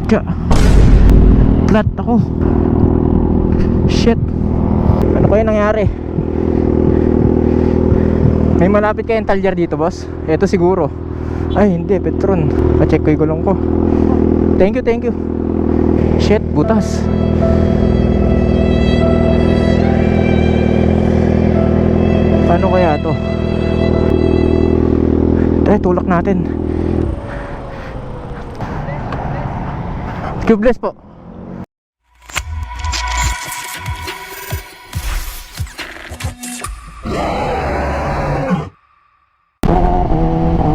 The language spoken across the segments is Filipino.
Pucha. Flat ako. Shit. Ano kaya nangyari? May malapit kayong talyar dito, boss? Ito siguro. Ay, hindi. Petron. Pa-check ko yung gulong ko. Thank you, thank you. Shit, butas. Paano kaya to? Tara, tulak natin. Tubeless po.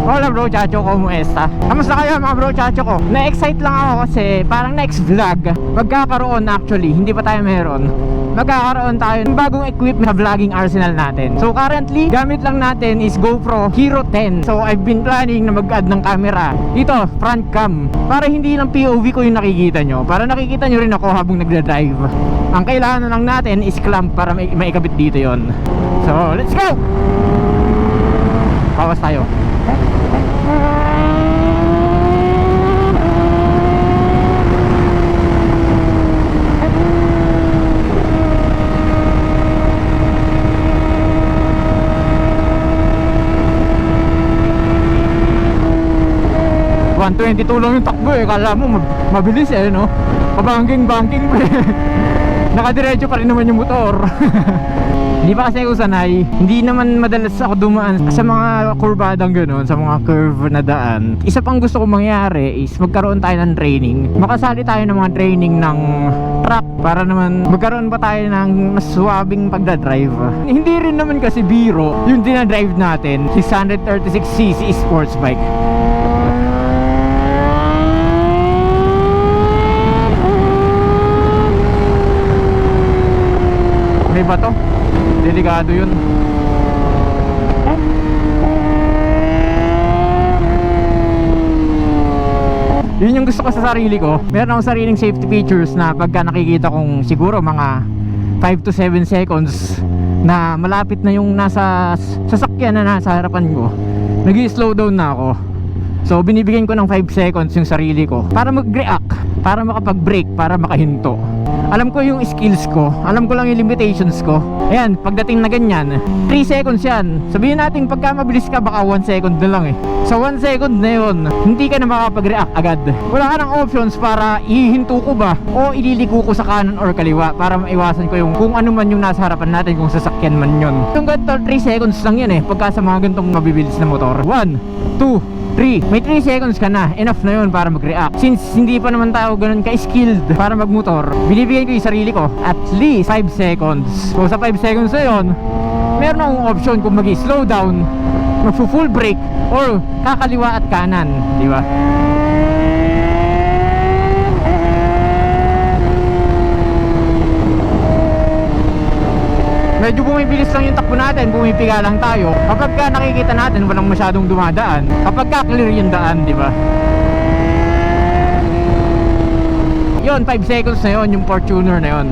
Hola bro, chacho ko, muesta. Kamusta kayo mga bro, chacho ko? Na-excite lang ako kasi parang next vlog, magkakaroon actually, hindi pa tayo meron. Magkakaroon tayo ng bagong equipment sa vlogging arsenal natin. So currently, gamit lang natin is GoPro Hero 10. So I've been planning na mag-add ng camera. Dito, front cam. Para hindi lang POV ko yung nakikita nyo. Para nakikita nyo rin ako habang nagda-drive. Ang kailangan lang natin is clamp para may maikabit dito yon. So, let's go! Pawas tayo. ...122 lang yung takbo eh... ...kala mo mab- mabilis eh no... ...pabangking-bangking pa eh... ...nakadiretso pa rin naman yung motor... Hindi pa kasi ako sanay Hindi naman madalas ako dumaan Sa mga kurbadang gano'n Sa mga curve na daan. Isa pang gusto kong mangyari is Magkaroon tayo ng training. Makasali tayo ng mga training ng truck Para naman magkaroon pa tayo ng Mas swabing pagdadrive. Hindi rin naman kasi biro Yung dinadrive natin 636cc sports bike May bato Delikado yun. Yun yung gusto ko sa sarili ko. Meron akong sariling safety features na pagka nakikita kong siguro mga 5 to 7 seconds na malapit na yung nasa sasakyan na nasa harapan ko nag slow down na ako. So binibigyan ko ng 5 seconds yung sarili ko para mag-react, para makapag-brake, para makahinto. Alam ko yung skills ko, alam ko lang yung limitations ko. Ayan, pagdating na ganyan, 3 seconds yan. Sabihin natin pagka mabilis ka baka 1 second na lang eh. Sa 1 second na yun, hindi ka na makapag-react agad. Wala ka ng options para ihinto ko ba o ililiko ko sa kanan or kaliwa para maiwasan ko yung kung ano man yung nasa harapan natin kung sasakyan man yun. Yung ganito 3 seconds lang yan eh pagka sa mga ganitong mabibilis na motor. 1, 2, 3 May 3 seconds ka na. Enough na yun para mag-react. Since hindi pa naman tayo ganun ka-skilled Para magmotor Binibigyan ko yung sarili ko. At least 5 seconds. So sa 5 seconds na yun Meron akong option kung mag-slow down Mag-full brake Or kakaliwa at kanan. Di ba? Medyo bumibilis lang yung takbo natin, bumipiga lang tayo. Kapag ka nakikita natin, walang masyadong dumadaan. Kapag ka clear yung daan, di ba? Yun, 5 seconds na yun, yung Fortuner na yun.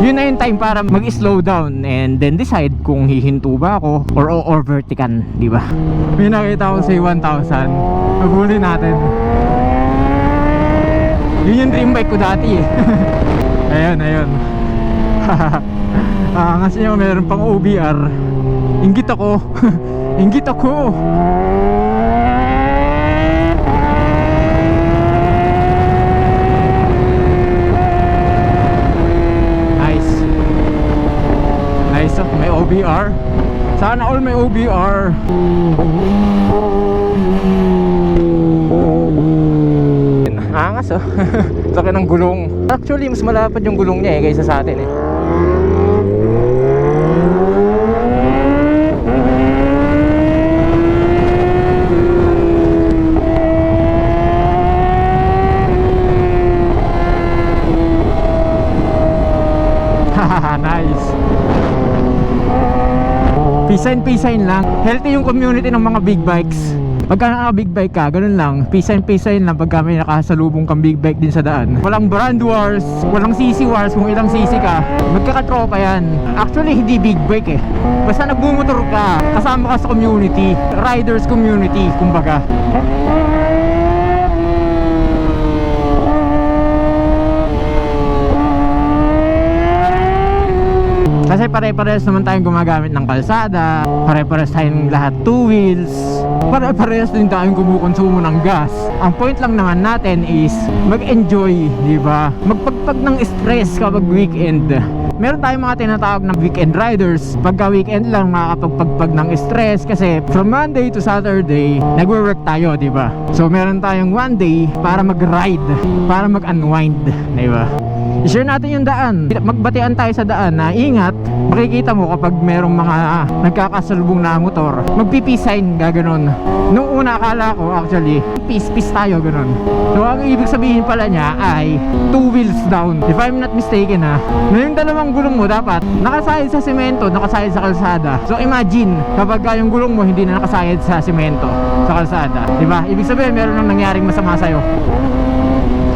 Yun na yung time para mag-slow down and then decide kung hihinto ba ako or overtikan, di ba? May nakita akong say 1,000. Nabuli natin. Yun yung dream bike ko dati eh. ayun, ayun. Ah, kasi nyo meron pang OBR. Inggit ako. Inggit ako. Nice. Nice oh, may OBR. Sana all may OBR. Angas oh. Laki ng gulong. Actually, mas malapad yung gulong niya eh kaysa sa atin eh. Hahaha, nice. Pisain pisain lang. Healthy yung community ng mga big bikes. Pagka naka big bike ka, ganun lang. Pisain pisain lang pagka may nakasalubong kang big bike din sa daan. Walang brand wars, walang CC wars kung ilang CC ka. Magkakatropa yan. Actually, hindi big bike eh. Basta nagbumotor ka, kasama ka sa community. Riders community, kumbaga. Kasi pare-parehas naman tayong gumagamit ng kalsada, pare-parehas tayong lahat two wheels, pare-parehas din tayong kumukonsumo ng gas. Ang point lang naman natin is mag-enjoy, di ba? Magpagpag ng stress kapag weekend. Meron tayong mga tinatawag na weekend riders. Pagka weekend lang makakapagpagpag ng stress kasi from Monday to Saturday, nagwo-work tayo, di ba? So meron tayong one day para mag-ride, para mag-unwind, di ba? I-share natin yung daan. Magbatian tayo sa daan na ingat. Makikita mo kapag merong mga nagkakasalubong na motor, magpipi sign gaganon. Nung una akala ko actually, peace peace tayo ganon. So ang ibig sabihin pala niya ay two wheels down. If I'm not mistaken ha. Na yung dalawang gulong mo dapat nakasayad sa semento, nakasayad sa kalsada. So imagine kapag ka yung gulong mo hindi na nakasayad sa semento, sa kalsada. 'Di ba? Ibig sabihin meron nang nangyaring masama sa'yo.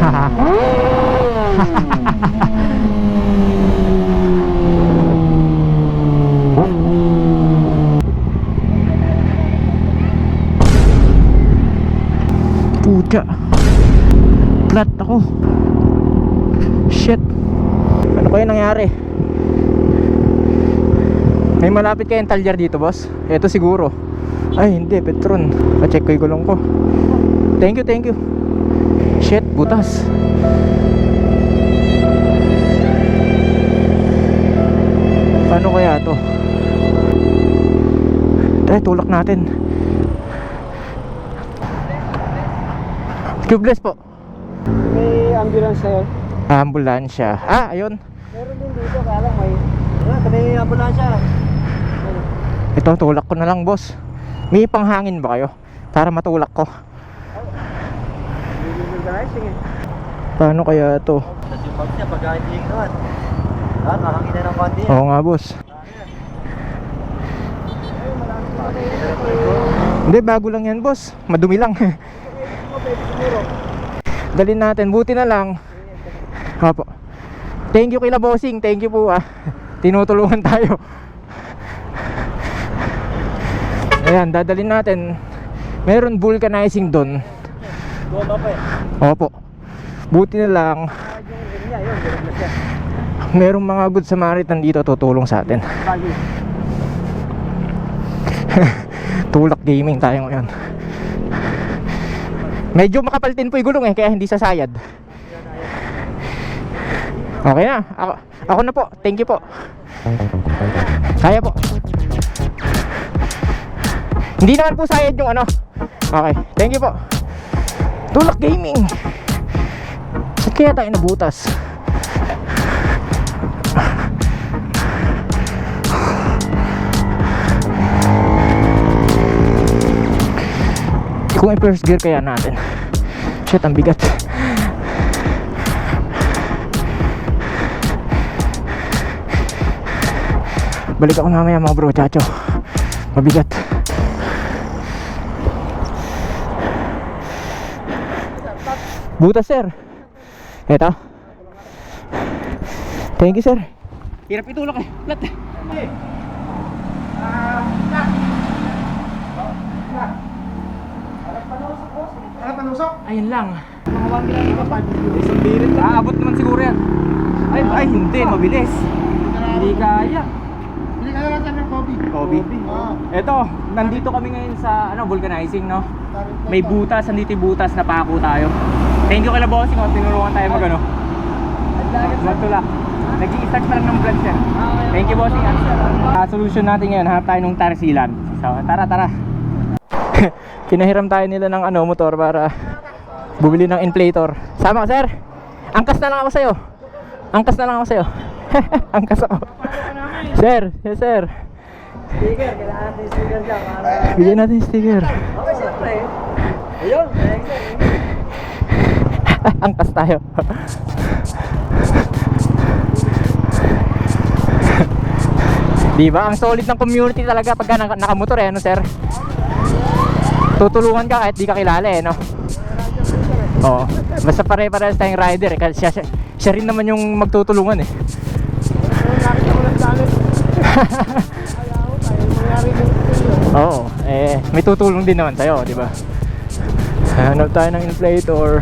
Haha. Pucha. Flat ako. Shit. Ano kaya nangyari? May malapit kayong talyer dito, boss? Ito siguro. Ay, hindi. Petron. Pa-check ko yung gulong ko. Thank you, thank you. Shit, butas. Paano kaya to? Tara, tulak natin. Tubeless po. May ambulance sa'yo. Ambulansya. Ah, ayun. Meron din dito, kaya lang may... Ah, may ambulansya. Ito, tulak ko na lang, boss. May panghangin ba kayo? Para matulak ko. Paano kaya to? Tapos yung bag niya, pag hindi naman. Ah, kahangin na ng konti. Oo nga, boss. Hindi, bago lang yan, boss. Madumi lang. Dalhin natin. Buti na lang. Opo. Thank you kila bossing. Thank you po ah. Tinutulungan tayo. Ayan, dadalhin natin. Meron vulcanizing doon. Opo. Buti na lang. Merong mga good Samaritan dito tutulong sa atin. Tulak gaming tayo ngayon. Medyo makapalitin po yung gulong eh, kaya hindi sasayad. Okay na. Ako, ako na po. Thank you po. Kaya po. Hindi naman po sayad yung ano. Okay. Thank you po. Tulak gaming. Saan kaya tayo nabutas? Kung i-first gear kaya natin. Shit, ang bigat. Balik ako mamaya mga bro, chacho. Mabigat. Butas, sir. Eto. Thank you, sir. Hirap itulak eh. Flat eh. Ano panusok? Ayun lang. Mga 1 kilo pa, 5 Isang birit lang. Aabot naman siguro yan. Ay, ay hindi. Mabilis. Hindi kaya. Hindi ka na lang ng Kobe. Kobe. Ah, Eto, nandito kami ngayon sa ano, vulcanizing, no? May butas, nandito yung butas na pako tayo. Thank you kay bossing, oh, tinulungan tayo mag ano. Magtula. Nag-i-start pa lang ng vlog siya. Thank you bossing. Ah, solution natin ngayon, hanap tayo ng tarsilan. So, tara, tara. Pinahiram tayo nila ng ano, motor para bumili ng inflator. Sama sir. Angkas na lang ako sa'yo. Angkas na lang ako sa'yo. Angkas ako. Sir, yes sir. Sticker, kailangan natin sticker dyan. Para... Bigyan natin sticker. Okay, siyempre. Ayun. Angkas tayo. Di ba? Ang solid ng community talaga pagka naka- nakamotor eh, ano sir? Tutulungan ka kahit di ka kilala eh, no? Oo. Basta pare-parehas tayong rider eh. Kasi siya, siya, siya rin naman yung magtutulungan eh. Oo. Eh, may tutulong din naman sa'yo, di ba? Hanap tayo ng inflator.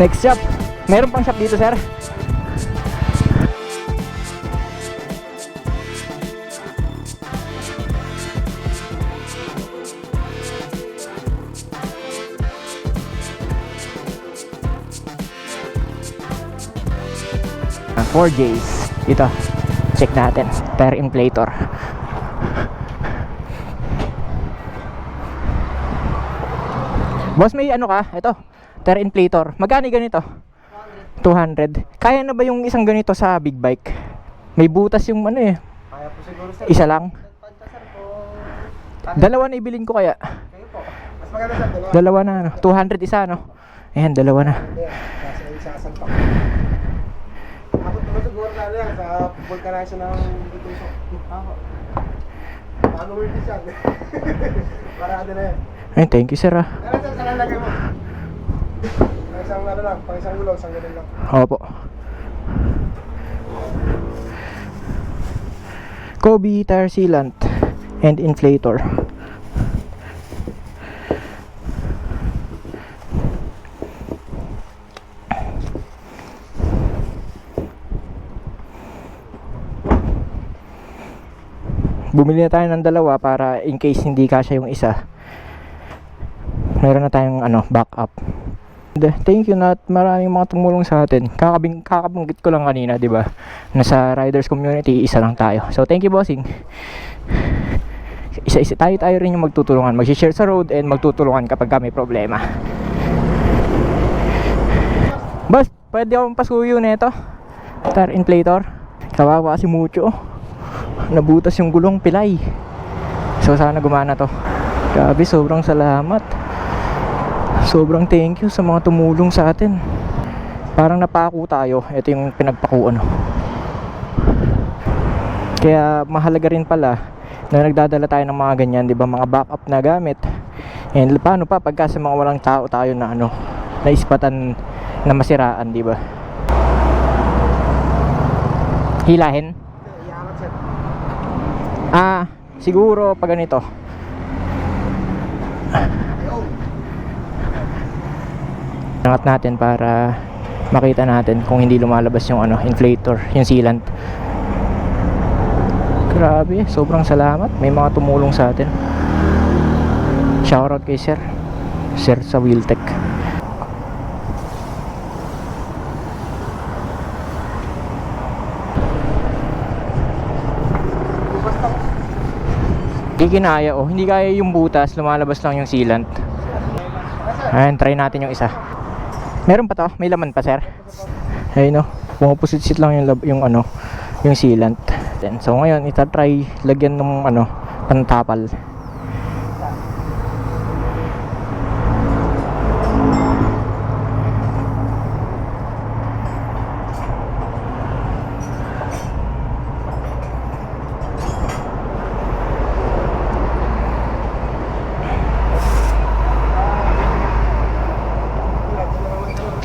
Next shop. Meron pang shop dito, sir. Ah, 4Js. Ito. Check natin. Tire inflator. Boss, may ano ka? Ito. Tire inflator. Magkano ganito? 200. Kaya na ba yung isang ganito sa big bike? May butas yung ano eh. Kaya po siguro sir. Isa lang. Dalawa na ibilin ko kaya. Kayo po. Mas maganda sir, dalawa. Dalawa na ano. 200 isa no. Ayan, dalawa na. Pa. Abot naman siguro na lang sa vulcanization ng Ituso. Ako. Bago word siya. Parado na yan. Ay, thank you sir ah. Ano sir, saan lagay mo? Pang isang ano lang, pang isang gulong, isang ganun lang. Opo. Kobe tire sealant and inflator. Bumili na tayo ng dalawa para in case hindi kasya yung isa. Meron na tayong ano, backup. Thank you na at maraming mga tumulong sa atin. Kakabing, kakabanggit ko lang kanina, di ba? Nasa riders community, isa lang tayo. So, thank you, bossing. Isa-isa tayo tayo rin yung magtutulungan. Mag-share sa road and magtutulungan kapag ka may problema. Boss, pwede akong pasuyo nito. Tire inflator. Kawawa si Mucho. Nabutas yung gulong pilay. So, sana gumana to. Grabe, sobrang salamat. Sobrang thank you sa mga tumulong sa atin. Parang napako tayo. Ito yung pinagpakuan. Kaya mahalaga rin pala na nagdadala tayo ng mga ganyan, 'di ba? Mga backup na gamit. And paano pa pagka sa mga walang tao tayo na ano, naispatan na masiraan, 'di ba? Hilahin. Ah, siguro pag ganito. Ayun. Angat natin para makita natin kung hindi lumalabas yung ano, inflator, yung sealant. Grabe, sobrang salamat. May mga tumulong sa atin. Shoutout kay Sir. Sir sa Wheeltech. Basta Hindi kinaya oh, hindi kaya yung butas, lumalabas lang yung sealant. Ayan, try natin yung isa. Meron pa to? May laman pa, sir? Ayun no. Pumapusit lang yung, lab- yung ano, yung sealant. Then, so ngayon, ita-try lagyan ng ano, pantapal.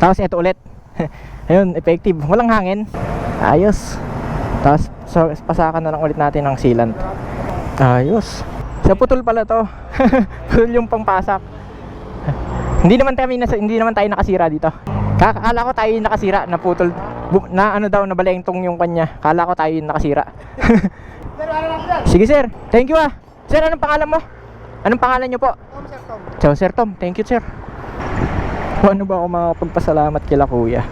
Tapos ito ulit. Ayun, effective. Walang hangin. Ayos. Tapos so, pasakan na lang ulit natin ng sealant. Ayos. Sa putol pala to. putol yung pangpasak. hindi naman kami nasa, hindi naman tayo nakasira dito. Kakala ko tayo yung nakasira na putol bu- na ano daw na balengtong yung kanya. Kala ko tayo yung nakasira. Sige sir. Thank you ah. Sir, anong pangalan mo? Anong pangalan niyo po? Tom, sir, Tom. Ciao Sir Tom, thank you sir. Paano ba ako makapagpasalamat kila kuya?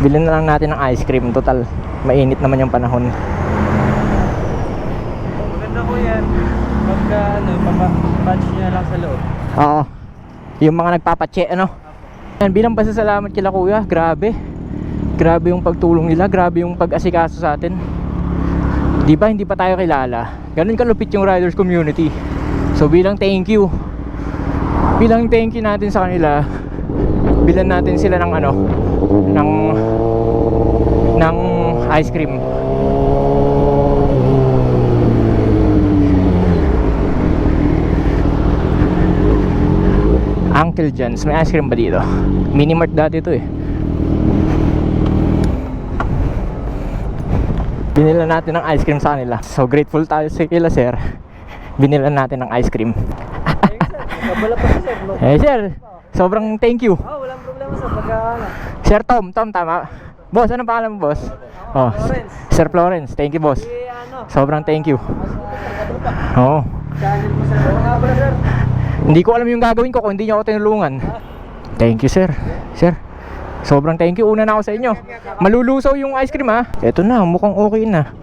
Bilhin na lang natin ng ice cream, total mainit naman yung panahon. Maganda po yan. Pagka ano, papa-patch niya lang sa loob. Oo. Yung mga nagpapatche, ano? Yan, bilang pasasalamat kila kuya, grabe. Grabe yung pagtulong nila, grabe yung pag-asikaso sa atin. Di ba hindi pa tayo kilala? Ganun kalupit yung riders community. So bilang thank you, bilang thank you natin sa kanila, bilan natin sila ng ano ng ng ice cream. Uncle John's may ice cream ba dito? Mini Mart dati to eh. Binila natin ng ice cream sa kanila. So grateful tayo sa kila sir. Binila natin ng ice cream. Eh sir sobrang thank you. Oh, walang problema sir. Tom, Tom tama. Boss, anong pangalan mo boss? Oh, Florence. Sir Florence, thank you boss. Ano. Sobrang thank you. Oo. Sir. Oo sir. Hindi ko alam yung gagawin ko kung hindi niyo ako tinulungan. Thank you, sir. Sir, sobrang thank you. Una na ako sa inyo. Malulusaw yung ice cream, ha? Ito na, mukhang okay na.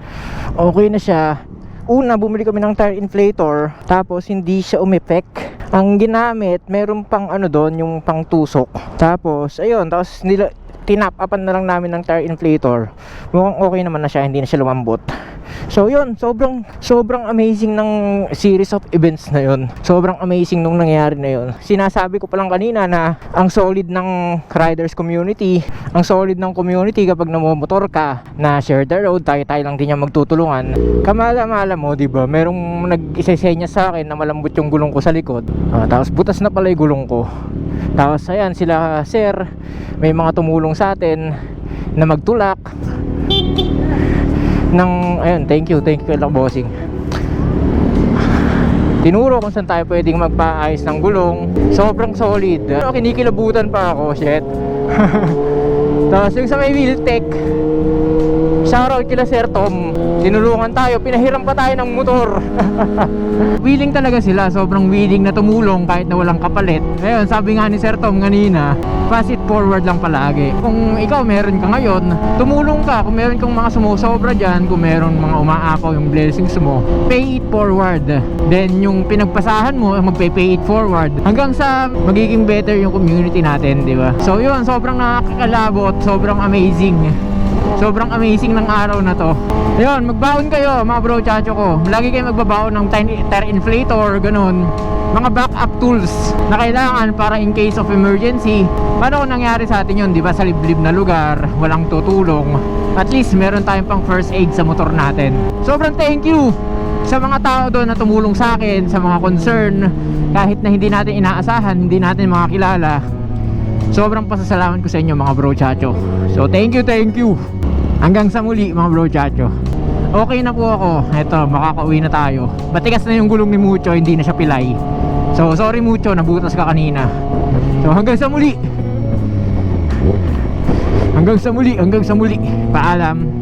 Okay na siya. Una, bumili kami ng tire inflator. Tapos, hindi siya umepek. Ang ginamit, meron pang ano doon, yung pang tusok. Tapos, ayun, tapos nila, tinap-upan na lang namin ng tire inflator. Mukhang okay naman na siya, hindi na siya lumambot. So yun, sobrang sobrang amazing ng series of events na yun. Sobrang amazing nung nangyari na yun. Sinasabi ko pa lang kanina na ang solid ng riders community, ang solid ng community kapag namomotor ka na share the road, tayo-tayo lang din yung magtutulungan. Kamala-mala mo, di ba? Merong nag-isesenya sa akin na malambot yung gulong ko sa likod. Ah, tapos butas na pala yung gulong ko. Tapos ayan sila sir, may mga tumulong sa atin na magtulak ng ayun, thank you, thank you kay bossing. Tinuro kung saan tayo pwedeng magpaayos ng gulong. Sobrang solid. Pero kinikilabutan pa ako, shit. Tapos yung sa may wheel tech, shoutout kila Sir Tom. Tinulungan tayo, pinahiram pa tayo ng motor. willing talaga sila, sobrang willing na tumulong kahit na walang kapalit. Ayun, sabi nga ni Sir Tom kanina, pass it forward lang palagi. Kung ikaw meron ka ngayon, tumulong ka. Kung meron kang mga sumusobra dyan, kung meron mga umaapaw yung blessings mo, pay it forward. Then yung pinagpasahan mo, magpay-pay it forward. Hanggang sa magiging better yung community natin, di ba? So yun, sobrang nakakalabot, sobrang amazing. Sobrang amazing ng araw na to. Ayun, magbaon kayo mga bro chacho ko. Lagi kayo magbabaon ng tire tire inflator, ganun. Mga backup tools na kailangan para in case of emergency. Paano kung nangyari sa atin yun, di ba? Sa liblib na lugar, walang tutulong. At least meron tayong pang first aid sa motor natin. Sobrang thank you sa mga tao doon na tumulong sa akin, sa mga concern. Kahit na hindi natin inaasahan, hindi natin makakilala. Sobrang pasasalamat ko sa inyo mga bro chacho. So thank you, thank you. Hanggang sa muli mga bro chacho. Okay na po ako. Eto, makakauwi na tayo. Matigas na yung gulong ni Mucho, hindi na siya pilay. So sorry Mucho, nabutas ka kanina. So hanggang sa muli. Hanggang sa muli, hanggang sa muli. Paalam.